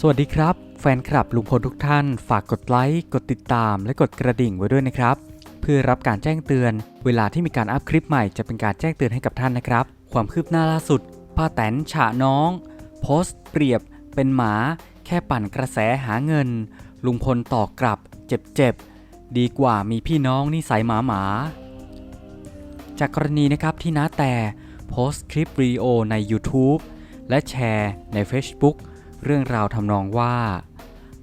สวัสดีครับ แฟนคลับลุงพลทุกท่าน ฝากกดไลค์กดติดตาม และกดกระดิ่งไว้ด้วยนะครับ เพื่อรับการแจ้งเตือน เวลาที่มีการอัพคลิปใหม่จะเป็นการแจ้งเตือนให้กับท่านนะครับ ความคืบหน้าล่าสุดป้าแตนฉะน้อง โพสต์ เปรียบ เป็นหมา แค่ปั่นกระแสหาเงิน ลุงพลตอบกลับ เจ็บๆดีกว่ามีพี่น้องนิสัยหมาหมาจากกรณีนะครับที่น้าแต่โพสต์คลิปวิดีโอใน YouTube และแชร์ใน Facebook เรื่องราวทำนองว่า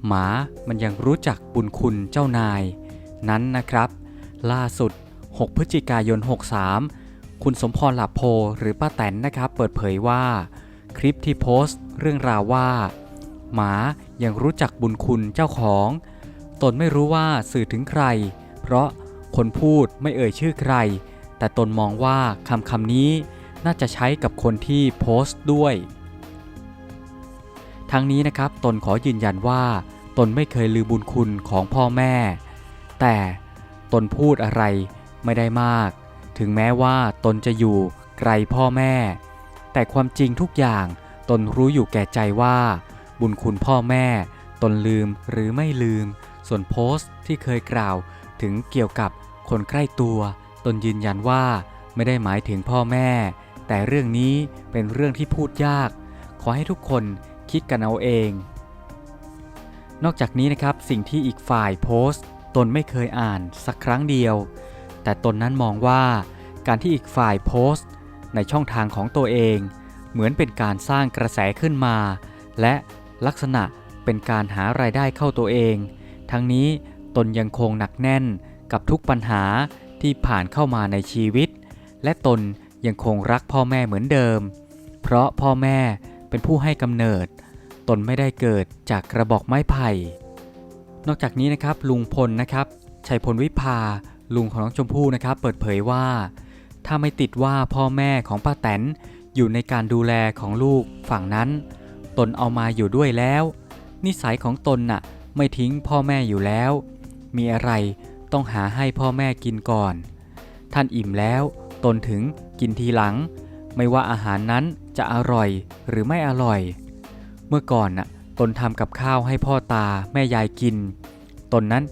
หมามันยังรู้จักบุญคุณเจ้านาย นั้นนะครับ ล่าสุด 6 พฤศจิกายน 63 คุณสมพรหลับโพหรือป้าแตนนะครับ เปิดเผยว่า คลิปที่โพสต์ เรื่องราวว่า หมายังรู้จักบุญคุณเจ้าของ ตนไม่รู้ว่าสื่อถึงใคร เพราะคนพูดไม่เอ่ยชื่อใคร แต่ตนมองว่าคำคำนี้น่าจะใช้กับคนที่โพสต์ด้วย ทั้งนี้นะครับตนขอยืนยันว่า ตนไม่เคยลืมบุญคุณของพ่อแม่ แต่ตนพูดอะไรไม่ได้มาก ถึงแม้ว่าตนจะอยู่ไกลพ่อแม่ แต่ความจริงทุกอย่างตนรู้อยู่แก่ใจว่า บุญคุณพ่อแม่ ตนลืมหรือไม่ลืม ส่วนโพสต์ที่เคยกล่าวถึงเกี่ยวกับคนใกล้ตัว ตนยืนยันว่าไม่ได้หมายถึงพ่อแม่ แต่เรื่องนี้เป็นเรื่องที่พูดยาก ขอให้ทุกคน คิดกันเอาเอง นอกจากนี้นะครับสิ่งที่อีกฝ่ายโพสต์ ตนไม่เคยอ่านสักครั้งเดียว แต่ตนนั้นมองว่าการที่อีกฝ่ายโพสต์ ในช่องทางของตัวเอง เหมือนเป็นการสร้างกระแสขึ้นมา และลักษณะเป็นการหารายได้เข้าตัวเอง ทั้งนี้ตนยังคงหนักแน่นกับทุกปัญหาที่ผ่านเข้ามาในชีวิต และตนยังคงรักพ่อแม่เหมือนเดิม เพราะพ่อแม่ เป็นผู้ให้กำเนิด ตนไม่ได้เกิดจากกระบอกไม้ไผ่ นอกจากนี้นะครับลุงพลนะครับชัยพลวิภาลุงของน้องชมพู่นะครับ เปิดเผยว่า ถ้าไม่ติดว่าพ่อแม่ของป้าแตนอยู่ในการดูแลของลูกฝั่งนั้น ตนเอามาอยู่ด้วยแล้ว นิสัยของตนน่ะไม่ทิ้งพ่อแม่อยู่แล้ว มีอะไรต้องหาให้พ่อแม่กินก่อน ท่านอิ่มแล้ว ตนถึงกินทีหลัง ไม่ว่าอาหารนั้นจะอร่อยหรือไม่อร่อย เมื่อก่อนน่ะตนทำกับข้าวให้พ่อตาแม่ยายกิน ตนนั้น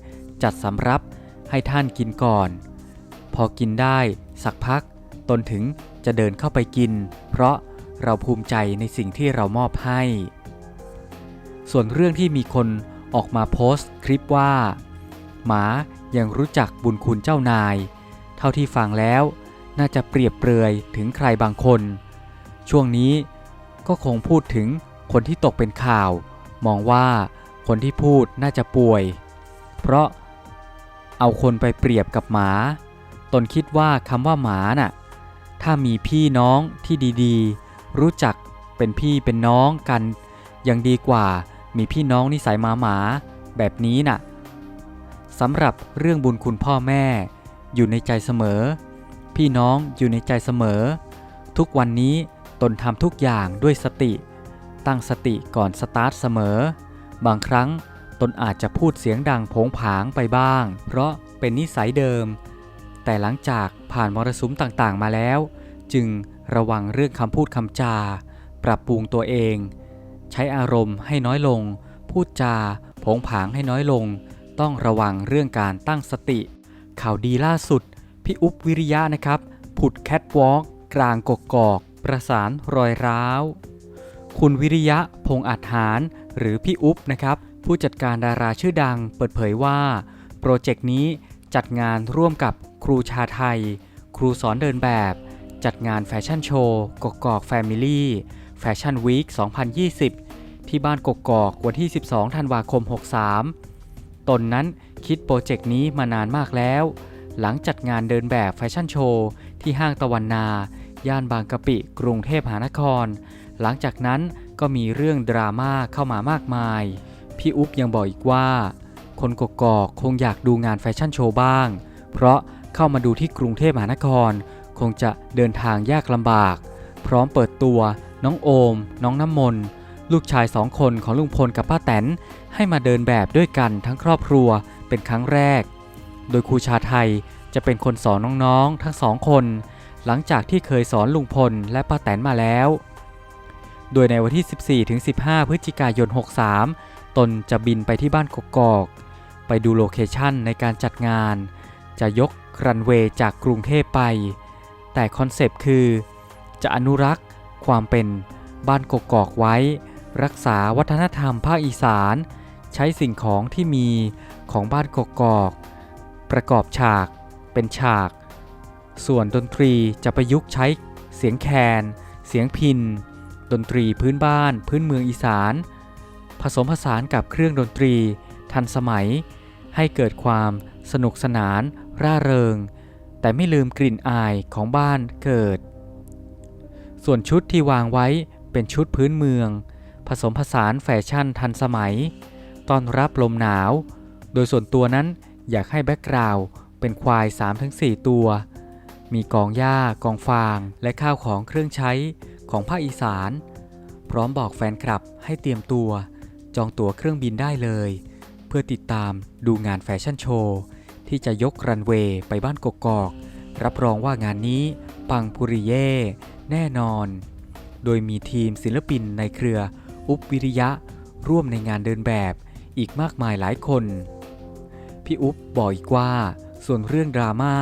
จัดสำรับให้ท่านกินก่อน พอกินได้สักพัก ตนถึงจะเดินเข้าไปกิน เพราะเราภูมิใจในสิ่งที่เรามอบให้ ส่วนเรื่องที่มีคนออกมาโพสต์คลิปว่า หมายังรู้จักบุญคุณเจ้านาย เท่าที่ฟังแล้ว น่าจะเปรียบเปรยถึงใครบางคน ช่วงนี้ก็คงพูดถึงคนที่ตกเป็นข่าว มองว่าคนที่พูดน่าจะป่วย เพราะเอาคนไปเปรียบกับหมา ตนคิดว่าคำว่าหมาน่ะ ถ้ามีพี่น้องที่ดีๆ รู้จักเป็นพี่เป็นน้องกันยังดีกว่ามีพี่น้องนิสัยหมาหมาแบบนี้น่ะสำหรับเรื่องบุญคุณพ่อแม่ อยู่ในใจเสมอ พี่น้องอยู่ในใจเสมอ ทุกวันนี้ตนทำทุกอย่างด้วยสติ ตั้งสติก่อนสตาร์ทเสมอ บางครั้งตนอาจจะพูดเสียงดังผงผางไปบ้าง เพราะเป็นนิสัยเดิม แต่หลังจากผ่านมรสุมต่างๆมาแล้ว จึงระวังเรื่องคำพูดคำจา ปรับปรุงตัวเอง ใช้อารมณ์ให้น้อยลง พูดจาผงผางให้น้อยลง ต้องระวังเรื่องการตั้งสติ ข่าวดีล่าสุด พี่อุ๊บวิริยะนะครับ ผุดแคทวอล์กกลางกกอก ประสานรอยร้าว คุณวิริยะพงอาจหาร หรือพี่อุ๊บนะครับ ผู้จัดการดาราชื่อดังเปิดเผยว่า โปรเจกต์นี้จัดงานร่วมกับครูชาไทย ครูสอนเดินแบบ จัดงานแฟชั่นโชว์ กกอกแฟมิลี่แฟชั่นวีค2020 ที่บ้านกกอกวันที่ 12 ธันวาคม 63 ตนนั้นคิดโปรเจกต์นี้มานานมากแล้ว หลังจัดงานเดินแบบแฟชั่นโชว์ที่ห้างตะวันนา ย่านบางกะปิ กรุงเทพมหานคร หลังจากนั้นก็มีเรื่องดราม่าเข้ามามากมาย พี่อุ๊บยังบอกอีกว่า คนกกอกคงอยากดูงานแฟชั่นโชว์บ้าง เพราะเข้ามาดูที่กรุงเทพมหานคร คงจะเดินทางยากลำบาก พร้อมเปิดตัว น้องโอม น้องน้ำมนต์ลูกชายสองคนของลุงพลกับป้าแตน ให้มาเดินแบบด้วยกันทั้งครอบครัวเป็นครั้งแรก โดยครูชาไทยจะเป็นคนสอนน้องๆ ทั้งสองคน หลังจากที่เคยสอนลุงพลและป้าแตนมาแล้ว โดยในวันที่ 14ถึง15 พฤศจิกายน 63 ตนจะบินไปที่บ้านกกอก ไปดูโลเคชั่นในการจัดงาน จะยกรันเวย์จากกรุงเทพไป แต่คอนเซปต์คือ จะอนุรักษ์ความเป็นบ้านกกอกไว้ รักษาวัฒนธรรมภาคอีสาน ใช้สิ่งของที่มีของบ้านกกอก ประกอบฉาก เป็นฉาก ส่วนดนตรีจะประยุกต์ใช้เสียงแคน เสียงพิน ดนตรีพื้นบ้าน พื้นเมืองอีสาน ผสมผสานกับเครื่องดนตรี ทันสมัย ให้เกิดความสนุกสนาน ร่าเริง แต่ไม่ลืมกลิ่นอายของบ้านเกิด ส่วนชุดที่วางไว้เป็นชุดพื้นเมือง ผสมผสานแฟชั่นทันสมัยต้อนรับลมหนาว โดยส่วนตัวนั้น อยากให้แบ็กกราวด์เป็นควาย 3-4 ตัว มีกองหญ้ากองฟาง และข้าวของเครื่องใช้ของภาคอีสาน พร้อมบอกแฟนคลับให้เตรียมตัว จองตั๋วเครื่องบินได้เลย เพื่อติดตามดูงานแฟชั่นโชว์ ที่จะยกรันเวย์ไปบ้านกกอก รับรองว่างานนี้ปังปุริเย่แน่นอน โดยมีทีมศิลปินในเครือ อุบวิริยะ ร่วมในงานเดินแบบอีกมากมายหลายคน พี่อุ๊บบอกอีกว่า ส่วนเรื่องดราม่า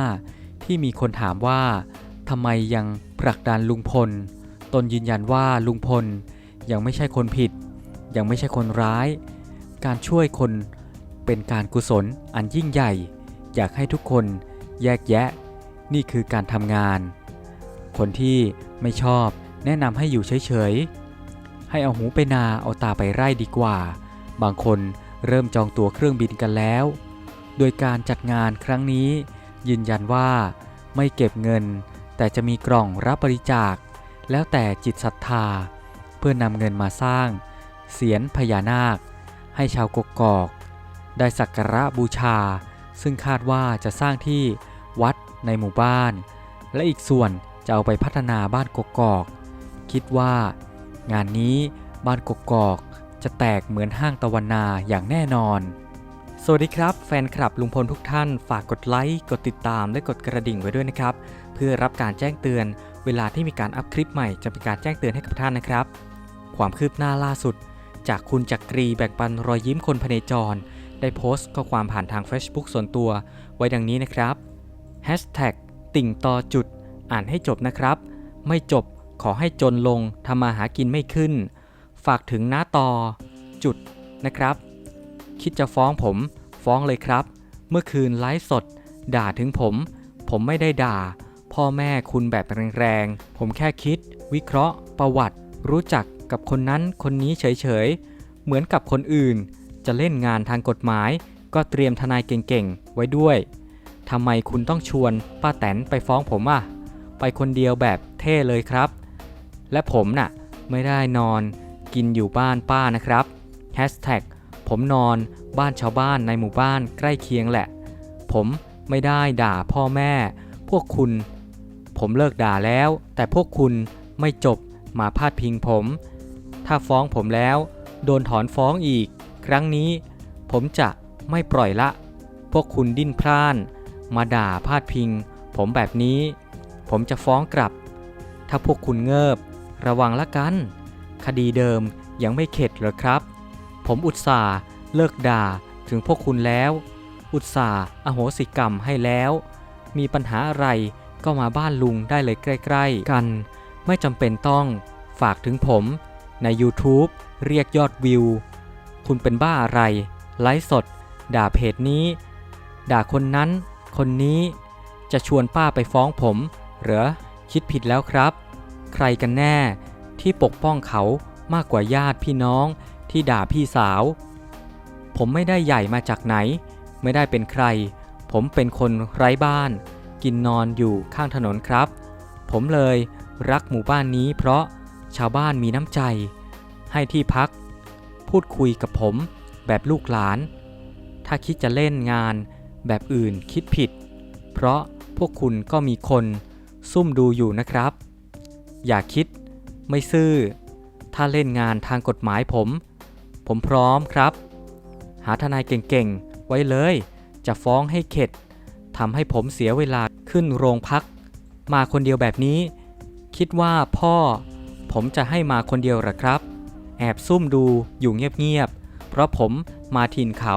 ที่มีคนถามว่าทำไมยังผลักดันลุงพล ตนยืนยันว่าลุงพลยังไม่ใช่คนผิด ยังไม่ใช่คนร้าย การช่วยคนเป็นการกุศลอันยิ่งใหญ่ อยากให้ทุกคนแยกแยะ นี่คือการทำงาน คนที่ไม่ชอบแนะนำให้อยู่เฉยๆ ให้เอาหูไปนาเอาตาไปไร่ดีกว่า บางคนเริ่มจองตั๋วเครื่องบินกันแล้ว โดยการจัดงานครั้งนี้ ยืนยันว่าไม่เก็บเงิน แต่จะมีกล่องรับบริจาค แล้วแต่จิตศรัทธา เพื่อนำเงินมาสร้างเสียนพญานาค ให้ชาวกกอก ได้สักการะบูชา ซึ่งคาดว่าจะสร้างที่วัดในหมู่บ้าน และอีกส่วนจะเอาไปพัฒนาบ้านกกอก คิดว่า งานนี้บ้านกกอกจะแตกเหมือนห้างตะวันนาอย่างแน่นอน สวัสดีครับ แฟนคลับลุงพลทุกท่าน ฝากกดไลค์ กดติดตามและกดกระดิ่งไว้ด้วยนะครับ เพื่อรับการแจ้งเตือน เวลาที่มีการอัพคลิปใหม่จะเป็นการแจ้งเตือนให้กับท่านนะครับ ความคืบหน้าล่าสุด จากคุณจักรีแบ่งปันรอยยิ้มคนพเนจร ได้โพสต์ข้อความผ่านทาง Facebook ส่วนตัว ไว้ดังนี้นะครับ Hashtag ติ่งต่อจุด อ่านให้จบนะครับ ไม่จบขอให้จนลงทำมาหากินไม่ขึ้น ฝากถึงหน้าตอจุดนะครับ คิดจะฟ้องผม ฟ้องเลยครับ เมื่อคืนไลฟ์สด ด่าถึงผม ผมไม่ได้ด่า พ่อแม่คุณแบบแรงๆ ผมแค่คิด วิเคราะห์ ประวัติ รู้จักกับคนนั้นคนนี้เฉยๆ เหมือนกับคนอื่น จะเล่นงานทางกฎหมาย ก็เตรียมทนายเก่งๆ ไว้ด้วยทำไมคุณต้องชวนป้าแตนไปฟ้องผมอะ ไปคนเดียวแบบเท่เลยครับ และผมน่ะ ไม่ได้นอนกินอยู่บ้านป้านะครับ Hashtag ผมนอนบ้านชาวบ้านในหมู่บ้านใกล้เคียงแหละ ผมไม่ได้ด่าพ่อแม่ พวกคุณ ผมเลิกด่าแล้ว แต่พวกคุณไม่จบมาพาดพิงผม ถ้าฟ้องผมแล้ว โดนถอนฟ้องอีก ครั้งนี้ ผมจะไม่ปล่อยละ พวกคุณดิ้นพล่าน มาด่าพาดพิง ผมแบบนี้ ผมจะฟ้องกลับ ถ้าพวกคุณเงิบ ระวังละกัน คดีเดิมยังไม่เข็ดเหรอครับ ผมอุตส่าห์เลิกด่าถึงพวกคุณแล้ว อุตส่าห์อโหสิกรรมให้แล้ว มีปัญหาอะไรก็มาบ้านลุงได้เลยใกล้ ๆ กัน ไม่จำเป็นต้องฝากถึงผมใน YouTube เรียกยอดวิว คุณเป็นบ้าอะไร ไลฟ์สด ด่าเพจนี้ ด่าคนนั้น คนนี้ จะชวนป้าไปฟ้องผม เหรอ คิดผิดแล้วครับ ใครกันแน่ที่ปกป้องเขามากกว่าญาติพี่น้อง ที่ด่าพี่สาว ผมไม่ได้ใหญ่มาจากไหน ไม่ได้เป็นใคร ผมเป็นคนไร้บ้าน กินนอนอยู่ข้างถนนครับ ผมเลยรักหมู่บ้านนี้เพราะชาวบ้านมีน้ำใจ ให้ที่พัก พูดคุยกับผมแบบลูกหลาน ถ้าคิดจะเล่นงานแบบอื่นคิดผิด เพราะพวกคุณก็มีคนซุ่มดูอยู่นะครับ อย่าคิดไม่ซื่อ ถ้าเล่นงานทางกฎหมายผม ผมพร้อมครับ หาทนายเก่งๆ ไว้เลย จะฟ้องให้เข็ดทำให้ผมเสียเวลาขึ้นโรงพัก มาคนเดียวแบบนี้ คิดว่าพ่อ ผมจะให้มาคนเดียวหรอครับ แอบซุ่มดูอยู่เงียบๆ เพราะผมมาถิ่นเขา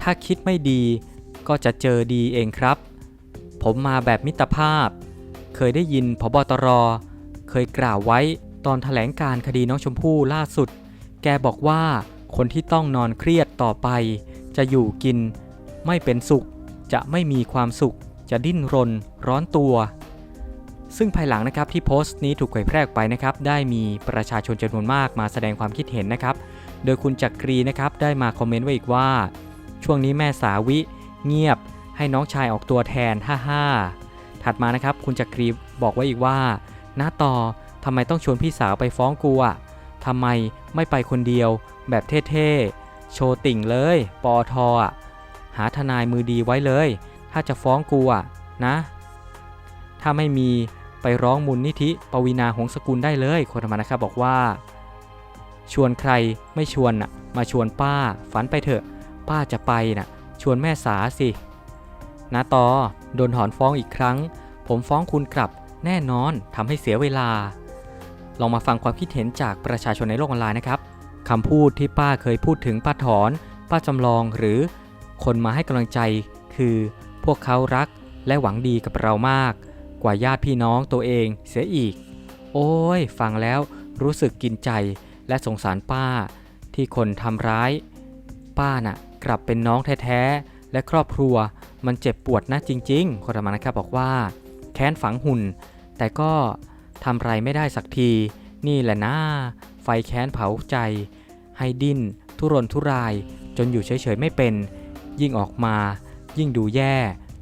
ถ้าคิดไม่ดีก็จะเจอดีเองครับ ผมมาแบบมิตรภาพ เคยได้ยินพบตร เคยกล่าวไว้ตอนแถลงการคดีน้องชมพู่ล่าสุด แกบอกว่าคนที่ต้องนอนเครียดต่อไป จะอยู่กิน ไม่เป็นสุข จะไม่มีความสุข จะดิ้นรน ร้อนตัว ซึ่งภายหลังนะครับที่โพสต์นี้ถูกเผยแพร่ออกไปนะครับ ได้มีประชาชนจำนวนมากมาแสดงความคิดเห็นนะครับ โดยคุณจักรีนะครับได้มาคอมเมนต์ไว้อีกว่า ช่วงนี้แม่สาวิ เงียบ ให้น้องชายออกตัวแทนฮ่าๆถัดมานะครับคุณจักรีบอกไว้อีกว่าน้าต่อทำไมต้องชวนพี่สาวไปฟ้องกูอะ ทำไมไม่ไปคนเดียว แบบเท่ๆ โชว์ติ่งเลย ปอทอะหาทนายมือดีไว้เลย ถ้าจะฟ้องกูอะนะ ถ้าไม่มีไปร้องมูลนิธิปวีนาหงสกุลได้เลยคนธรรมนะครับบอกว่า ชวนใครไม่ชวนน่ะ มาชวนป้า ฝันไปเถอะ ป้าจะไปน่ะ ชวนแม่สาสินะตอโดนถอนฟ้องอีกครั้ง ผมฟ้องคุณกลับแน่นอนทำให้เสียเวลา ลองมาฟังความคิดเห็นจากประชาชนในโลกออนไลน์นะครับคำพูดที่ป้าเคยพูดถึงป้าถอน ป้าจำลองหรือคนมาให้กำลังใจ คือพวกเขารักและหวังดีกับเรามาก กว่าญาติพี่น้องตัวเองเสียอีก โอ้ย ฟังแล้วรู้สึกกินใจและสงสารป้า ที่คนทำร้าย ป้าน่ะกลับเป็นน้องแท้ๆ และครอบครัวมันเจ็บปวดนะจริง ๆ คนธรรมานะครับบอกว่า แค้นฝังหุ่น แต่ก็ ทำไรไม่ได้สักที นี่แหละนะไฟแค้นเผาใจ ให้ดิ้น ทุรนทุราย จนอยู่เฉยๆไม่เป็น ยิ่งออกมา ยิ่งดูแย่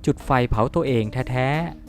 จุดไฟเผาตัวเองแท้ๆ